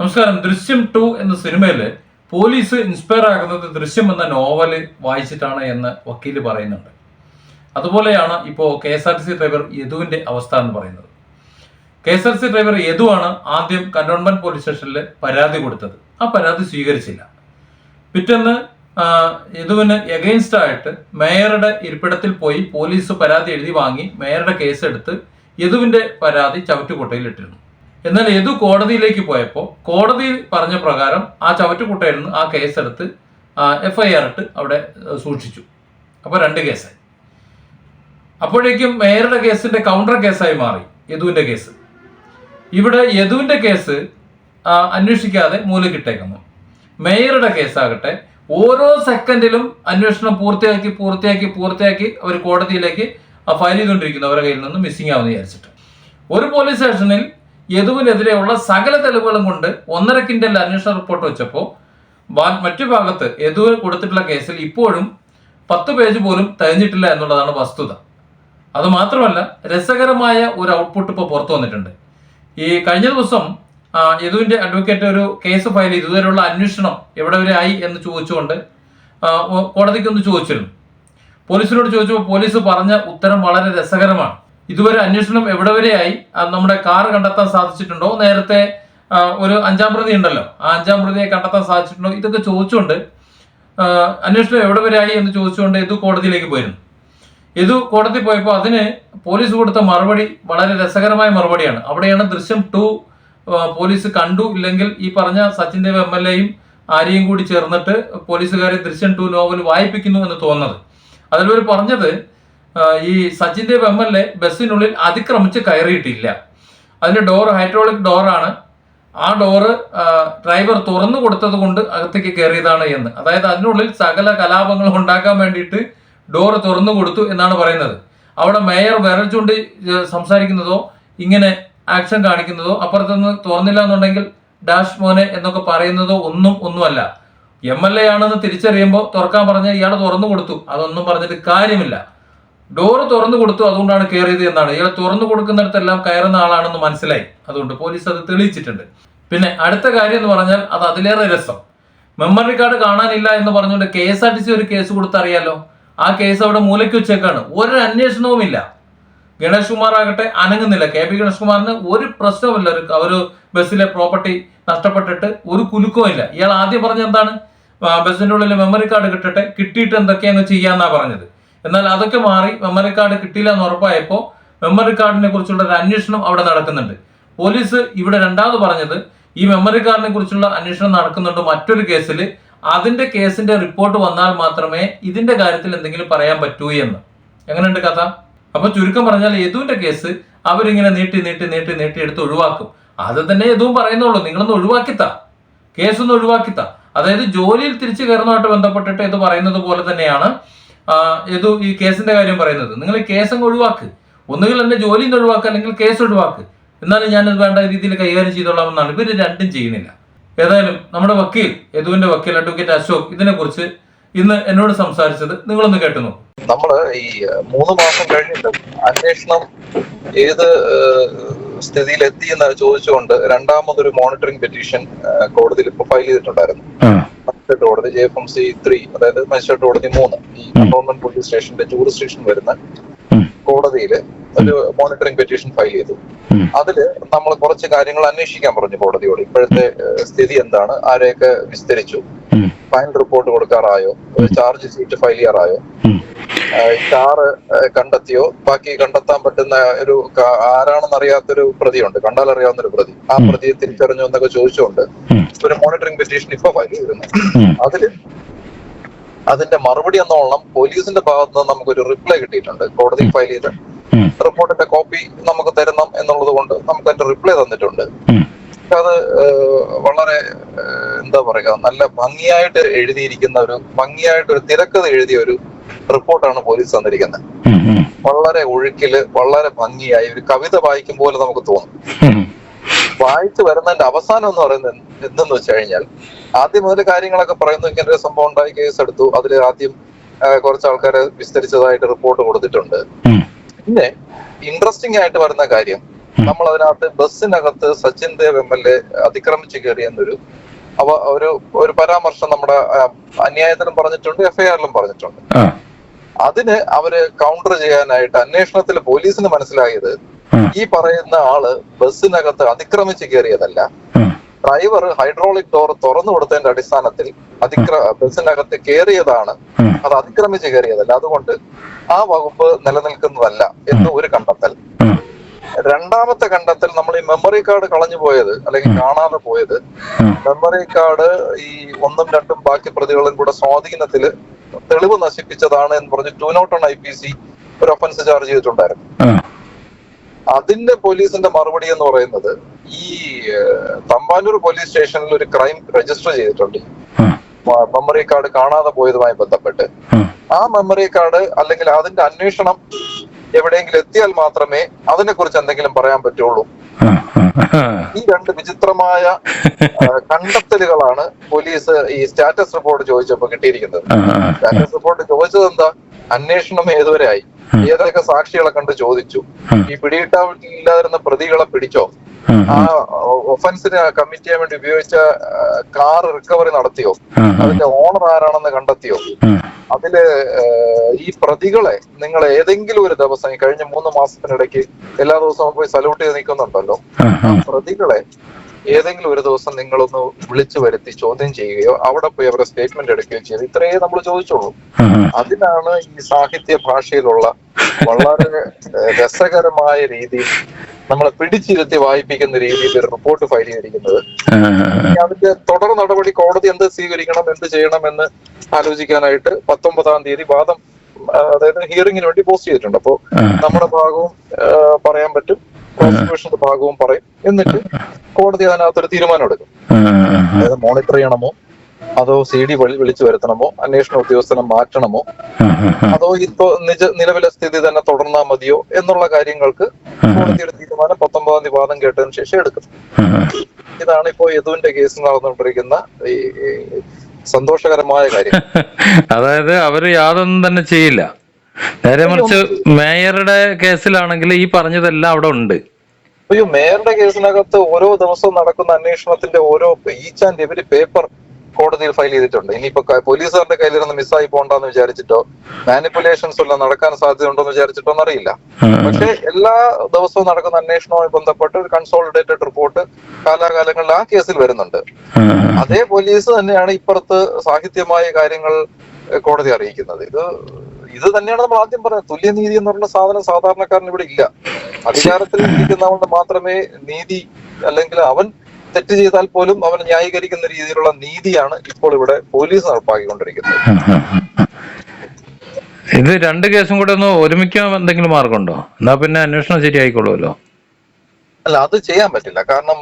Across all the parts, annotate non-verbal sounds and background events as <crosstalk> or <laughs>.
നമസ്കാരം. ദൃശ്യം ടു എന്ന സിനിമയിൽ പോലീസ് ഇൻസ്പയർ ആകുന്നത് ദൃശ്യം എന്ന നോവൽ വായിച്ചിട്ടാണ് എന്ന് വക്കീൽ പറയുന്നുണ്ട്. അതുപോലെയാണ് ഇപ്പോൾ K S R T C driver യദുവിന്റെ അവസ്ഥ എന്ന് പറയുന്നത്. K S R C driver യദുവാണ് ആദ്യം കന്റോൺമെന്റ് പോലീസ് സ്റ്റേഷനിൽ പരാതി കൊടുത്തത്. ആ പരാതി സ്വീകരിച്ചില്ല. പിറ്റേന്ന് യദുവിന് എഗെയിൻസ്റ്റ് ആയിട്ട് മേയറുടെ ഇരിപ്പിടത്തിൽ പോയി പോലീസ് പരാതി എഴുതി വാങ്ങി മേയറുടെ കേസ് എടുത്ത് യദുവിന്റെ പരാതി ചവറ്റുകുട്ടയിൽ ഇട്ടിരുന്നു എന്നാൽ യദു കോടതിയിലേക്ക് പോയപ്പോൾ കോടതി പറഞ്ഞ പ്രകാരം ആ ചവറ്റുകുട്ടയിൽ നിന്ന് ആ കേസെടുത്ത് എഫ് ഐ ആർ ഇട്ട് അവിടെ സൂക്ഷിച്ചു. അപ്പോൾ രണ്ട് കേസായി. അപ്പോഴേക്കും മേയറുടെ കേസിന്റെ കൗണ്ടർ കേസായി മാറി യദുവിന്റെ കേസ്. ഇവിടെ യദുവിന്റെ കേസ് അന്വേഷിക്കാതെ അന്വേഷിക്കാതെ മൂലക്കിട്ടേക്കുന്നു. മേയറുടെ കേസാകട്ടെ ഓരോ സെക്കൻഡിലും അന്വേഷണം പൂർത്തിയാക്കി പൂർത്തിയാക്കി പൂർത്തിയാക്കി അവർ കോടതിയിലേക്ക് ഫയൽ ചെയ്തുകൊണ്ടിരിക്കുന്നു അവരുടെ കയ്യിൽ നിന്ന് മിസ്സിംഗ് ആവുമെന്ന് വിചാരിച്ചിട്ട്. ഒരു പോലീസ് സ്റ്റേഷനിൽ യദുവിനെതിരെയുള്ള സകല തെളിവുകളും കൊണ്ട് ഒന്നര അന്വേഷണ റിപ്പോർട്ട് വെച്ചപ്പോൾ മറ്റു ഭാഗത്ത് യദുവിന് കൊടുത്തിട്ടുള്ള കേസിൽ ഇപ്പോഴും പത്ത് പേജ് പോലും തെളിഞ്ഞിട്ടില്ല എന്നുള്ളതാണ് വസ്തുത. അത് മാത്രമല്ല രസകരമായ ഒരു ഔട്ട്പുട്ട് ഇപ്പോൾ പുറത്തു വന്നിട്ടുണ്ട്. ഈ കഴിഞ്ഞ ദിവസം യദുവിന്റെ അഡ്വക്കേറ്റ് ഒരു കേസ് ഫയൽ ചെയ്തു. ഇതുവരെയുള്ള അന്വേഷണം എവിടെ വരെ ആയി എന്ന് ചോദിച്ചുകൊണ്ട് കോടതിക്കൊന്ന് ചോദിച്ചിരുന്നു. പോലീസിനോട് ചോദിച്ചപ്പോൾ പോലീസ് പറഞ്ഞ ഉത്തരം വളരെ രസകരമാണ്. ഇതുവരെ അന്വേഷണം എവിടെ വരെയായി നമ്മുടെ കാർ കണ്ടെത്താൻ സാധിച്ചിട്ടുണ്ടോ? നേരത്തെ ഒരു അഞ്ചാം പ്രതി ഉണ്ടല്ലോ. ആ അഞ്ചാം പ്രതിയെ കണ്ടെത്താൻ സാധിച്ചിട്ടുണ്ടോ? ഇതൊക്കെ ചോദിച്ചുകൊണ്ട് അന്വേഷണം എവിടെ വരെയായി എന്ന് ചോദിച്ചുകൊണ്ട് ഇത് കോടതിയിലേക്ക് പോയിരുന്നു. ഇത് കോടതി പോയപ്പോൾ അതിന് പോലീസ് കൊടുത്ത മറുപടി വളരെ രസകരമായ മറുപടിയാണ്. അവിടെയാണ് ദൃശ്യം ടു പോലീസ് കണ്ടു. ഇല്ലെങ്കിൽ ഈ പറഞ്ഞ സച്ചിൻ ദേവ് എം എൽ എയും ആരെയും കൂടി ചേർന്നിട്ട് പോലീസുകാരെ ദൃശ്യം ടു നോവൽ വായിപ്പിക്കുന്നു എന്ന് തോന്നുന്നത്. അതിലൊരു പറഞ്ഞത് ഈ Sachin Dev M L A ബസ്സിനുള്ളിൽ അതിക്രമിച്ച് കയറിയിട്ടില്ല. അതിന്റെ ഡോർ ഹൈഡ്രോളിക് ഡോറാണ് ആ ഡോറ് ഡ്രൈവർ തുറന്നു കൊടുത്തത് കൊണ്ട് അകത്തേക്ക് കയറിയതാണ് എന്ന്. അതായത് അതിനുള്ളിൽ സകല കലാപങ്ങൾ ഉണ്ടാക്കാൻ വേണ്ടിയിട്ട് ഡോറ് തുറന്നു കൊടുത്തു എന്നാണ് പറയുന്നത്. അവിടെ മേയർ വിരൽ ചൂണ്ടി സംസാരിക്കുന്നതോ ഇങ്ങനെ ആക്ഷൻ കാണിക്കുന്നതോ അപ്പുറത്തുനിന്ന് തുറന്നില്ല എന്നുണ്ടെങ്കിൽ ഡാഷ് മോനെ എന്നൊക്കെ പറയുന്നതോ ഒന്നും ഒന്നുമല്ല. എം എൽ എ ആണെന്ന് തിരിച്ചറിയുമ്പോൾ തുറക്കാൻ പറഞ്ഞ് ഇയാൾ തുറന്നു കൊടുത്തു. അതൊന്നും പറഞ്ഞിട്ട് കാര്യമില്ല. ഡോറ് തുറന്നു കൊടുത്തു അതുകൊണ്ടാണ് കയറിയത് എന്നാണ്. ഇയാൾ തുറന്നു കൊടുക്കുന്നിടത്തെല്ലാം കയറുന്ന ആളാണെന്ന് മനസ്സിലായി. അതുകൊണ്ട് പോലീസ് അത് തെളിയിച്ചിട്ടുണ്ട്. പിന്നെ അടുത്ത കാര്യം എന്ന് പറഞ്ഞാൽ അത് അതിലേറെ രസം. മെമ്മറി കാർഡ് കാണാനില്ല എന്ന് പറഞ്ഞുകൊണ്ട് K S R T C ഒരു കേസ് കൊടുത്തറിയാലോ? ആ കേസ് അവിടെ മൂലയ്ക്ക് വെച്ചേക്കാണ്. ഒരു അന്വേഷണവുമില്ല ഗണേഷ് കുമാർ ആകട്ടെ അനങ്ങുന്നില്ല. കെ പി ഗണേഷ് കുമാറിന് ഒരു പ്രശ്നവുമില്ല. ഒരു ഒരു ബസ്സിലെ പ്രോപ്പർട്ടി നഷ്ടപ്പെട്ടിട്ട് ഒരു കുലുക്കവും ഇല്ല. ഇയാൾ ആദ്യം പറഞ്ഞ എന്താണ്? ബസ്സിന്റെ ഉള്ളിൽ മെമ്മറി കാർഡ് കിട്ടട്ടെ കിട്ടിയിട്ട് എന്തൊക്കെയാണ് ചെയ്യാന്നാ പറഞ്ഞത്. എന്നാൽ അതൊക്കെ മാറി മെമ്മറി കാർഡ് കിട്ടിയില്ല എന്ന് ഉറപ്പായപ്പോൾ മെമ്മറി കാർഡിനെ കുറിച്ചുള്ള ഒരു അന്വേഷണം അവിടെ നടക്കുന്നുണ്ട്. പോലീസ് ഇവിടെ രണ്ടാമത് പറഞ്ഞത് ഈ മെമ്മറി കാർഡിനെ കുറിച്ചുള്ള അന്വേഷണം നടക്കുന്നുണ്ട് മറ്റൊരു കേസിൽ അതിന്റെ കേസിന്റെ റിപ്പോർട്ട് വന്നാൽ മാത്രമേ ഇതിന്റെ കാര്യത്തിൽ എന്തെങ്കിലും പറയാൻ പറ്റൂ എന്ന്. എങ്ങനെയുണ്ട് കഥ? അപ്പൊ ചുരുക്കം പറഞ്ഞാൽ യദുവിന്റെ കേസ് അവരിങ്ങനെ നീട്ടി നീട്ടി നീട്ടി നീട്ടി എടുത്ത് ഒഴിവാക്കും. അത് തന്നെ യദുവും പറയുന്നുള്ളൂ നിങ്ങളൊന്ന് ഒഴിവാക്കിത്താ. കേസൊന്ന് ഒഴിവാക്കിത്താ. അതായത് ജോലിയിൽ തിരിച്ചു കയറുന്നതുമായിട്ട് ബന്ധപ്പെട്ടിട്ട് ഇത് പറയുന്നത് പോലെ തന്നെയാണ് യദു ഈ കേസിന്റെ കാര്യം പറയുന്നത്. നിങ്ങൾ ഈ കേസ് അങ്ങ് ഒഴിവാക്ക്. ഒന്നുകിൽ എന്റെ ജോലിയിൽ നിന്ന് ഒഴിവാക്കുക അല്ലെങ്കിൽ കേസ് ഒഴിവാക്ക്. എന്നാലും ഞാനത് വേണ്ട രീതിയിൽ കൈകാര്യം ചെയ്തോളാം എന്നാണ്. ഇവർ രണ്ടും ചെയ്യുന്നില്ല. ഏതായാലും നമ്മുടെ വക്കീൽ യദുവിന്റെ വക്കീൽ അഡ്വക്കേറ്റ് അശോക് ഇതിനെക്കുറിച്ച് ഇന്ന് എന്നോട് സംസാരിച്ചത് നിങ്ങളൊന്ന് കേട്ടു നോക്കൂ. നമ്മൾ ഈ മൂന്ന് മാസം കഴിഞ്ഞിട്ട് അന്വേഷണം ഏത് സ്ഥിതിയിൽ എത്തി എന്ന് ചോദിച്ചുകൊണ്ട് രണ്ടാമതൊരു മോണിറ്ററിംഗ് പെറ്റീഷൻ കോടതിയിൽ ഇപ്പൊ ഫയൽ ചെയ്തിട്ടുണ്ടായിരുന്നു. മജിസ്ട്രേറ്റ് കോടതി J F M C three അതായത് മജിസ്ട്രേറ്റ് കോടതി മൂന്ന്. ഈ കണ്ടോൺമെന്റ് പോലീസ് സ്റ്റേഷന്റെ ജൂറിസ്ഡിക്ഷൻ വരുന്ന കോടതിയിൽ ഒരു മോണിറ്ററിംഗ് പെറ്റീഷൻ ഫയൽ ചെയ്തു. അതിൽ നമ്മൾ കുറച്ച് കാര്യങ്ങൾ അന്വേഷിക്കാൻ പറഞ്ഞു കോടതിയോട്. ഇപ്പോഴത്തെ സ്ഥിതി എന്താണ്? ആരെയൊക്കെ വിസ്തരിച്ചു? ഫൈനൽ റിപ്പോർട്ട് കൊടുക്കാറായോ? ചാർജ് ഷീറ്റ് ഫയൽ ചെയ്യാറായോ? കാറ് കണ്ടെത്തിയോ? ബാക്കി കണ്ടെത്താൻ പറ്റുന്ന ഒരു ആരാണെന്ന് അറിയാത്തൊരു പ്രതിയുണ്ട്. കണ്ടാൽ അറിയാവുന്ന ഒരു പ്രതി. ആ പ്രതിയെ തിരിച്ചറിഞ്ഞു എന്നൊക്കെ ചോദിച്ചുകൊണ്ട് ഒരു മോണിറ്ററിംഗ് പെറ്റീഷൻ ഇപ്പൊ ഫയൽ ചെയ്തിരുന്നു. അതിൽ അതിന്റെ മറുപടി എന്നോളം പോലീസിന്റെ ഭാഗത്ത് നിന്ന് നമുക്കൊരു റിപ്ലൈ കിട്ടിയിട്ടുണ്ട്. കോടതി ഫയൽ ചെയ്ത് റിപ്പോർട്ടിന്റെ കോപ്പി നമുക്ക് തരണം എന്നുള്ളത് കൊണ്ട് നമുക്ക് അതിന്റെ റിപ്ലൈ തന്നിട്ടുണ്ട്. അത് വളരെ എന്താ പറയുക നല്ല ഭംഗിയായിട്ട് എഴുതിയിരിക്കുന്ന ഒരു ഭംഗിയായിട്ട് ഒരു തിരക്കഥ എഴുതിയ ഒരു റിപ്പോർട്ടാണ് പോലീസ് തന്നിരിക്കുന്നത്. വളരെ ഒഴുക്കിൽ വളരെ ഭംഗിയായി ഒരു കവിത വായിക്കും പോലെ നമുക്ക് തോന്നും. വായിച്ചു വരുന്നതിന്റെ അവസാനം എന്ന് പറയുന്നത് എന്ത് എന്തെന്ന് വെച്ച് കഴിഞ്ഞാൽ ആദ്യം മുതൽ കാര്യങ്ങളൊക്കെ പറയുന്നു ഇങ്ങനെ ഒരു സംഭവം ഉണ്ടായി കേസ് എടുത്തു അതിൽ ആദ്യം കുറച്ച് ആൾക്കാരെ വിസ്തരിച്ചതായിട്ട് റിപ്പോർട്ട് കൊടുത്തിട്ടുണ്ട്. പിന്നെ ഇൻട്രസ്റ്റിംഗ് ആയിട്ട് വരുന്ന കാര്യം നമ്മൾ അതിനകത്ത് ബസ്സിനകത്ത് Sachin Dev M L A അതിക്രമിച്ച് കയറിയെന്നൊരു അവ ഒരു ഒരു പരാമർശം നമ്മുടെ അന്യായത്തിലും പറഞ്ഞിട്ടുണ്ട് എഫ്ഐആറിലും പറഞ്ഞിട്ടുണ്ട് അതിന് അവർ കൗണ്ടർ ചെയ്യാനായിട്ട് അന്വേഷണത്തിൽ പോലീസിന് മനസ്സിലായത്. ഈ പറയുന്ന ആൾ ബസ്സിനകത്ത് അതിക്രമിച്ചു കയറിയതല്ല. ഡ്രൈവർ ഹൈഡ്രോളിക് ഡോർ തുറന്നു കൊടുത്തതിന്റെ അടിസ്ഥാനത്തിൽ അതിക്ര ബസ്സിനകത്ത് കയറിയതാണ് അത് അതിക്രമിച്ച് കയറിയതല്ല അതുകൊണ്ട് ആ വകുപ്പ് നിലനിൽക്കുന്നതല്ല എന്ന് ഒരു കണ്ടെത്തൽ. രണ്ടാമത്തെ കണ്ടെത്തൽ നമ്മൾ ഈ മെമ്മറി കാർഡ് കളഞ്ഞു പോയത് അല്ലെങ്കിൽ കാണാതെ പോയത് മെമ്മറി കാർഡ് ഈ ഒന്നും രണ്ടും ബാക്കി പ്രതികളും കൂടെ സ്വാധീനത്തിൽ തെളിവ് നശിപ്പിച്ചതാണ് എന്ന് പറഞ്ഞ് two nought one I P C ഒരു ഒഫൻസ് ചാർജ് ചെയ്തിട്ടുണ്ടായിരുന്നു. അതിന്റെ പോലീസിന്റെ മറുപടി എന്ന് പറയുന്നത് ഈ തമ്പാനൂർ പോലീസ് സ്റ്റേഷനിൽ ഒരു ക്രൈം രജിസ്റ്റർ ചെയ്തിട്ടുണ്ട്. മെമ്മറി കാർഡ് കാണാതെ പോയതുമായി ബന്ധപ്പെട്ട്. ആ. മെമ്മറി കാർഡ് അല്ലെങ്കിൽ അതിന്റെ അന്വേഷണം എവിടെയെങ്കിലും എത്തിയാൽ മാത്രമേ അതിനെ കുറിച്ച് എന്തെങ്കിലും പറയാൻ പറ്റുള്ളൂ. ഈ രണ്ട് വിചിത്രമായ കണ്ടെത്തലുകളാണ് പോലീസ് ഈ സ്റ്റാറ്റസ് റിപ്പോർട്ട് ചോദിച്ചപ്പോൾ കിട്ടിയിരിക്കുന്നത്. സ്റ്റാറ്റസ് റിപ്പോർട്ട് ചോദിച്ചത് എന്താ? അന്വേഷണം ഏതുവരെ ആയി? ഏതൊക്കെ സാക്ഷികളെ കണ്ട് ചോദിച്ചു? ഈ പിടിയിട്ടില്ലാതിരുന്ന പ്രതികളെ പിടിച്ചോ? ആ ഒഫൻസിന് കമ്മിറ്റ് ചെയ്യാൻ വേണ്ടി ഉപയോഗിച്ച കാർ റിക്കവറി നടത്തിയോ? അതിന്റെ ഓണർ ആരാണെന്ന് കണ്ടെത്തിയോ? അതിൽ ഈ പ്രതികളെ നിങ്ങൾ ഏതെങ്കിലും ഒരു ദിവസം ഈ കഴിഞ്ഞ മൂന്ന് മാസത്തിനിടയ്ക്ക് എല്ലാ ദിവസവും പോയി സല്യൂട്ട് ചെയ്ത് നിൽക്കുന്നുണ്ടല്ലോ. പ്രതികളെ ഏതെങ്കിലും ഒരു ദിവസം നിങ്ങളൊന്ന് വിളിച്ചു വരുത്തി ചോദ്യം ചെയ്യുകയോ അവിടെ പോയി അവരുടെ സ്റ്റേറ്റ്മെന്റ് എടുക്കുകയോ ചെയ്ത് ഇത്രയേ നമ്മൾ ചോദിച്ചുള്ളൂ. അതിനാണ് ഈ സാഹിത്യ ഭാഷയിലുള്ള വളരെ രസകരമായ രീതിയിൽ നമ്മളെ പിടിച്ചിരുത്തി വായിപ്പിക്കുന്ന രീതിയിൽ ഒരു റിപ്പോർട്ട് ഫയൽ ചെയ്തിരിക്കുന്നത്. അതിന്റെ തുടർ നടപടി കോടതി എന്ത് സ്വീകരിക്കണം എന്ത് ചെയ്യണം എന്ന് ആലോചിക്കാനായിട്ട് പത്തൊമ്പതാം തീയതി വാദം അതായത് ഹിയറിംഗിന് വേണ്ടി പോസ്റ്റ് ചെയ്തിട്ടുണ്ട്. അപ്പോ നമ്മുടെ ഭാഗവും പറയാൻ പറ്റും. പ്രോസിക്യൂഷന്റെ ഭാഗവും പറയും. എന്നിട്ട് കോടതി അതിനകത്തൊരു തീരുമാനം എടുക്കും അതായത് മോണിറ്റർ ചെയ്യണമോ? അതോ സി ഡി വഴി വിളിച്ചു വരുത്തണമോ? അന്വേഷണ ഉദ്യോഗസ്ഥനെ മാറ്റണമോ? അതോ ഇപ്പോ നിജ നിലവിലെ സ്ഥിതി തന്നെ തുടർന്നാൽ മതിയോ എന്നുള്ള കാര്യങ്ങൾക്ക് കോടതിയുടെ തീരുമാനം പത്തൊമ്പതാം തീയതി വാദം കേട്ടതിന് ശേഷം എടുക്കും. ഇതാണ് ഇപ്പോ യദുവിന്റെ കേസ് നടന്നുകൊണ്ടിരിക്കുന്ന ഈ ഈ സന്തോഷകരമായ കാര്യം. <laughs> അതായത് അവർ യാതൊന്നും തന്നെ ചെയ്യില്ല. നേരെ മറിച്ച് മേയറുടെ കേസിലാണെങ്കിൽ ഈ പറഞ്ഞതെല്ലാം അവിടെ ഉണ്ട്. അയ്യോ മേയറുടെ കേസിനകത്ത് ഓരോ ദിവസവും നടക്കുന്ന അന്വേഷണത്തിന്റെ ഓരോ ഈച്ച് ആൻഡ് എവരി പേപ്പർ കോടതിയിൽ ഫയൽ ചെയ്തിട്ടുണ്ട്. ഇനിയിപ്പോ പോലീസുകാരുടെ കയ്യിലിരുന്ന് മിസ്സായി പോണ്ടെന്ന് വിചാരിച്ചിട്ടോ മാനിപ്പുലേഷൻസ് എല്ലാം നടക്കാൻ സാധ്യതയുണ്ടോ എന്ന് വിചാരിച്ചിട്ടോ എന്നറിയില്ല പക്ഷെ എല്ലാ ദിവസവും നടക്കുന്ന അന്വേഷണവുമായി ബന്ധപ്പെട്ട് ഒരു കൺസോളിഡേറ്റഡ് റിപ്പോർട്ട് കാലാകാലങ്ങളിൽ ആ കേസിൽ വരുന്നുണ്ട്. അതേ പോലീസ് തന്നെയാണ് ഇപ്പുറത്ത് സാഹിത്യമായ കാര്യങ്ങൾ കോടതി അറിയിക്കുന്നത്. ഇത് ഇത് തന്നെയാണ് നമ്മൾ ആദ്യം പറയുന്നത്. തുല്യനീതി എന്ന് പറഞ്ഞ സാധനം സാധാരണക്കാരന് ഇവിടെ ഇല്ല. അധികാരത്തിൽ ഇരിക്കുന്നവന് മാത്രമേ നീതി അല്ലെങ്കിൽ അവൻ തെറ്റ് ചെയ്താൽ പോലും അവൻ ന്യായീകരിക്കുന്ന രീതിയിലുള്ള നീതിയാണ് ഇപ്പോൾ ഇവിടെ പോലീസ് നടപ്പാക്കിക്കൊണ്ടിരിക്കുന്നത്. ഇത് രണ്ട് കേസും കൂടെ ഒന്ന് ഒരുമിക്കാൻ എന്തെങ്കിലും മാർഗമുണ്ടോ? എന്നാ പിന്നെ അന്വേഷണം ശരിയായിക്കോളുമല്ലോ അല്ല അത് ചെയ്യാൻ പറ്റില്ല. കാരണം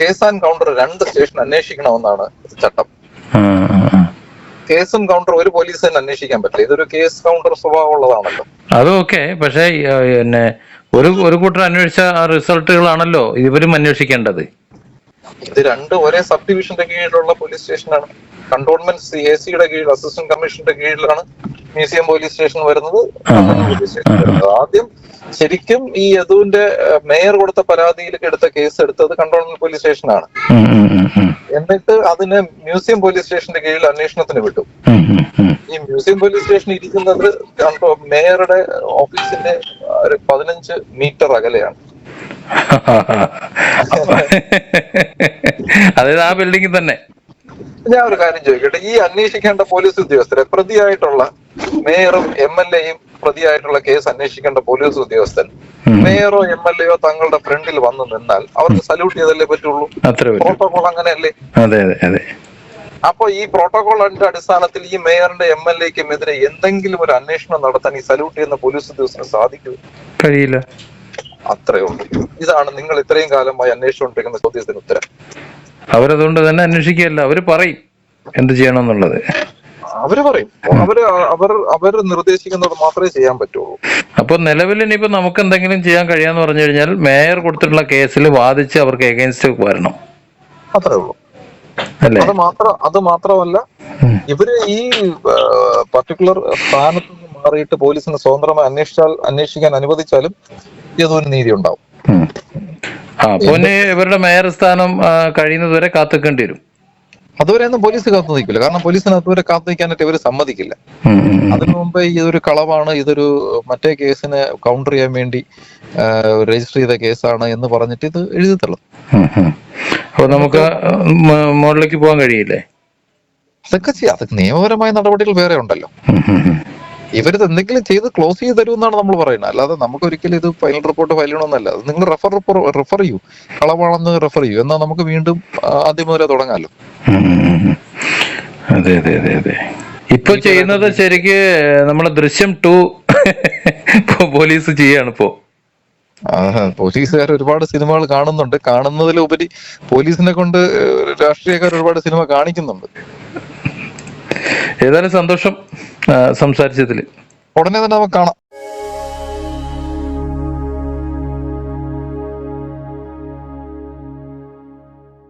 കേസ് ആൻഡ് കൗണ്ടർ രണ്ട് സ്റ്റേഷൻ അന്വേഷിക്കണമെന്നാണ് ചട്ടം. കേസും കൗണ്ടർ ഒരു പോലീസ് തന്നെ അന്വേഷിക്കാൻ പറ്റില്ല. ഇതൊരു കേസ് കൗണ്ടർ സ്വഭാവമുള്ളതാണല്ലോ. അതും ഓക്കെ പക്ഷേ പിന്നെ ഒരു ഒരു കൂട്ടർ അന്വേഷിച്ച റിസൾട്ടുകളാണല്ലോ ഇവരും അന്വേഷിക്കേണ്ടത്. ഇത് രണ്ടും ഒരേ സബ് ഡിവിഷന്റെ കീഴിലുള്ള പോലീസ് സ്റ്റേഷനാണ് കണ്ടോൺമെന്റ് സി എ സിയുടെ കീഴിൽ അസിസ്റ്റന്റ് കമ്മീഷണറുടെ കീഴിലാണ് മ്യൂസിയം പോലീസ് സ്റ്റേഷൻ വരുന്നത്. പോലീസ് സ്റ്റേഷൻ വരുന്നത്. ആദ്യം ശരിക്കും ഈ യദുവിന്റെ മേയർ കൊടുത്ത പരാതിയിലേക്ക് എടുത്ത കേസ് എടുത്തത് കണ്ടോൺമെന്റ് പോലീസ് സ്റ്റേഷനാണ്. എന്നിട്ട് അതിനെ മ്യൂസിയം പോലീസ് സ്റ്റേഷന്റെ കീഴിൽ അന്വേഷണത്തിന് വിട്ടു. ഈ മ്യൂസിയം പോലീസ് സ്റ്റേഷൻ ഇരിക്കുന്നത് മേയറുടെ ഓഫീസിന്റെ ഒരു പതിനഞ്ച് മീറ്റർ അകലെയാണ്. <laughs> അതായത് ആ ബിൽഡിംഗിൽ തന്നെ. ഞാൻ ഒരു കാര്യം ചോദിക്കട്ടെ ഈ അന്വേഷിക്കേണ്ട പോലീസ് ഉദ്യോഗസ്ഥരെ പ്രതിയായിട്ടുള്ള മേയറും എം എൽ എയും പ്രതിയായിട്ടുള്ള കേസ് അന്വേഷിക്കേണ്ട പോലീസ് ഉദ്യോഗസ്ഥൻ മേയറോ എം എൽ എയോ തങ്ങളുടെ ഫ്രണ്ടിൽ വന്നു നിന്നാൽ അവർക്ക് സല്യൂട്ട് ചെയ്തല്ലേ പറ്റുള്ളൂ? പ്രോട്ടോകോൾ അങ്ങനെയല്ലേ? അതെ അതെ അതെ. അപ്പൊ ഈ പ്രോട്ടോകോളിന്റെ അടിസ്ഥാനത്തിൽ ഈ മേയറിന്റെ എം എൽ എക്കും എതിരെ എന്തെങ്കിലും ഒരു അന്വേഷണം നടത്താൻ ഈ സല്യൂട്ട് ചെയ്യുന്ന പോലീസ് ഉദ്യോഗസ്ഥന് സാധിക്കും? കഴിയില്ല. അത്രേ ഉള്ളൂ. ഇതാണ് നിങ്ങൾ ഇത്രയും കാലമായി അന്വേഷിച്ചുകൊണ്ടിരിക്കുന്ന ചോദ്യത്തിന് ഉത്തരം. അവരതുകൊണ്ട് തന്നെ അന്വേഷിക്കുകയല്ല അവർ പറയും എന്ത് ചെയ്യണമെന്നുള്ളത്. അവർ പറയും. അവർ അവർ അവർ നിർദ്ദേശിക്കുന്നത് മാത്രമേ ചെയ്യാൻ പറ്റുള്ളൂ. അപ്പൊ നിലവിൽ ഇനിയിപ്പോ നമുക്ക് എന്തെങ്കിലും ചെയ്യാൻ കഴിയാന്ന് പറഞ്ഞു കഴിഞ്ഞാൽ മേയർ കൊടുത്തിട്ടുള്ള കേസിൽ വാദിച്ച് അവർക്ക് എഗൈൻസ്റ്റ് വരണം. അത്രേ ഉള്ളൂ. അത് മാത്രം അത് മാത്രമല്ല. ഇവർ ഈ പർട്ടിക്കുലർ സ്ഥാനത്ത് നിന്ന് മാറിയിട്ട് പോലീസിന് സ്വതന്ത്രമായി അന്വേഷിച്ചാൽ അന്വേഷിക്കാൻ അനുവദിച്ചാലും ഇതൊരു നീതി ഉണ്ടാവും. ആ ഇവരുടെ മേയർ സ്ഥാനം കഴിയുന്നതുവരെ കാത്തുക്കേണ്ടി വരും. അതുവരെ ഒന്നും പോലീസ് കാത്തു നിൽക്കില്ല. കാരണം പോലീസിന് അതുവരെ കാത്തു നിൽക്കാനായിട്ട് ഇവർ സമ്മതിക്കില്ല. അതിനു മുമ്പ് ഇതൊരു കളവാണ് ഇതൊരു മറ്റേ കേസിന് കൗണ്ടർ ചെയ്യാൻ വേണ്ടി രജിസ്റ്റർ ചെയ്ത കേസാണ് എന്ന് പറഞ്ഞിട്ട് ഇത് എഴുതി തള്ളും. അപ്പൊ നമുക്ക് മ- മുകളിലേക്ക് പോകാൻ കഴിയില്ലേ? അതൊക്കെ ചെയ്യാം. അതൊക്കെ നിയമപരമായ നടപടികൾ വേറെ ഉണ്ടല്ലോ. ഇവരിത് എന്തെങ്കിലും ചെയ്ത് ക്ലോസ് ചെയ്ത് തരുമെന്നാണ് നമ്മൾ പറയുന്നത്. അല്ലാതെ നമുക്ക് ഒരിക്കലും ഇത് ഫൈനൽ റിപ്പോർട്ട് ഫയൽ ചെയ്യണമെന്നല്ല നിങ്ങൾ റെഫർ റെഫർ ചെയ്യൂ. കളവാണെന്ന് റെഫർ ചെയ്യൂ. എന്നാൽ നമുക്ക് വീണ്ടും ആദ്യം മുതലേ തുടങ്ങാമല്ലോ. അതെ അതെ അതെ അതെ. ഇപ്പൊ ചെയ്യുന്നത് ശരിക്ക് നമ്മളെ ദൃശ്യം ടു <laughs> പോലീസ് ചെയ്യാണ് ഇപ്പോ. പോലീസുകാർ ഒരുപാട് സിനിമകൾ കാണുന്നുണ്ട്. കാണുന്നതിലുപരി പോലീസിനെ കൊണ്ട് രാഷ്ട്രീയക്കാർ ഒരുപാട് സിനിമ കാണിക്കുന്നുണ്ട്. ഏതായാലും സന്തോഷം സംസാരിച്ചതിൽ. ഉടനെ തന്നെ നമുക്ക് കാണാം.